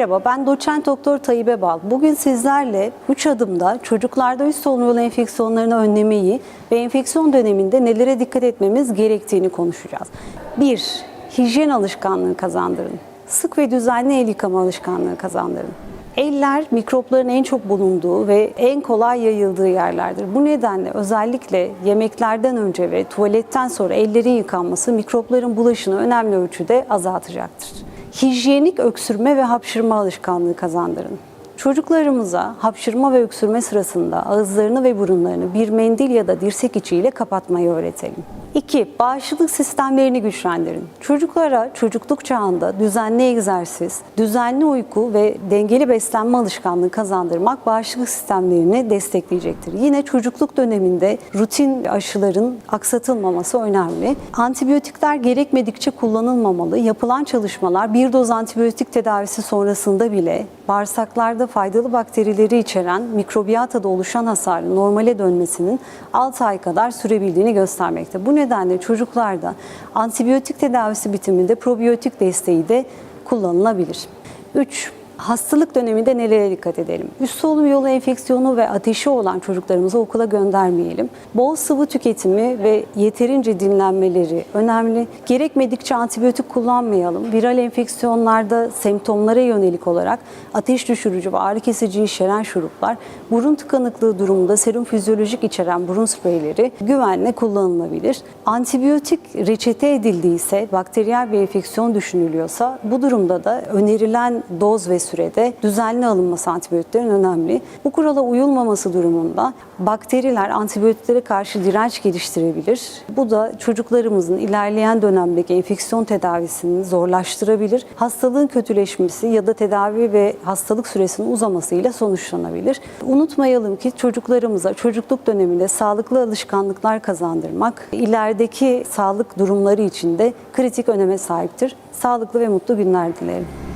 Merhaba, ben doçent doktor Tayyip Bal. Bugün sizlerle 3 adımda çocuklarda üst solunum yolu enfeksiyonlarını önlemeyi ve enfeksiyon döneminde nelere dikkat etmemiz gerektiğini konuşacağız. 1. Hijyen alışkanlığı kazandırın. Sık ve düzenli el yıkama alışkanlığı kazandırın. Eller mikropların en çok bulunduğu ve en kolay yayıldığı yerlerdir. Bu nedenle özellikle yemeklerden önce ve tuvaletten sonra ellerin yıkanması mikropların bulaşını önemli ölçüde azaltacaktır. Hijyenik öksürme ve hapşırma alışkanlığı kazandırın. Çocuklarımıza hapşırma ve öksürme sırasında ağızlarını ve burunlarını bir mendil ya da dirsek içiyle kapatmayı öğretelim. 2. Bağışıklık sistemlerini güçlendirin. Çocuklara çocukluk çağında düzenli egzersiz, düzenli uyku ve dengeli beslenme alışkanlığı kazandırmak bağışıklık sistemlerini destekleyecektir. Yine çocukluk döneminde rutin aşıların aksatılmaması önemli. Antibiyotikler gerekmedikçe kullanılmamalı. Yapılan çalışmalar bir doz antibiyotik tedavisi sonrasında bile bağırsaklarda faydalı bakterileri içeren mikrobiyatada oluşan hasarın normale dönmesinin 6 ay kadar sürebildiğini göstermekte. Bu nedenle çocuklarda antibiyotik tedavisi bitiminde probiyotik desteği de kullanılabilir. 3. Hastalık döneminde nelere dikkat edelim? Üst solunum yolu enfeksiyonu ve ateşi olan çocuklarımızı okula göndermeyelim. Bol sıvı tüketimi ve yeterince dinlenmeleri önemli. Gerekmedikçe antibiyotik kullanmayalım. Viral enfeksiyonlarda semptomlara yönelik olarak ateş düşürücü ve ağrı kesici içeren şuruplar, burun tıkanıklığı durumunda serum fizyolojik içeren burun spreyleri güvenle kullanılabilir. Antibiyotik reçete edildiyse, bakteriyel bir enfeksiyon düşünülüyorsa bu durumda da önerilen doz ve sürede düzenli alınması antibiyotiklerin önemli. Bu kurala uyulmaması durumunda bakteriler antibiyotiklere karşı direnç geliştirebilir. Bu da çocuklarımızın ilerleyen dönemdeki enfeksiyon tedavisini zorlaştırabilir. Hastalığın kötüleşmesi ya da tedavi ve hastalık süresinin uzamasıyla sonuçlanabilir. Unutmayalım ki çocuklarımıza çocukluk döneminde sağlıklı alışkanlıklar kazandırmak ilerideki sağlık durumları için de kritik öneme sahiptir. Sağlıklı ve mutlu günler dilerim.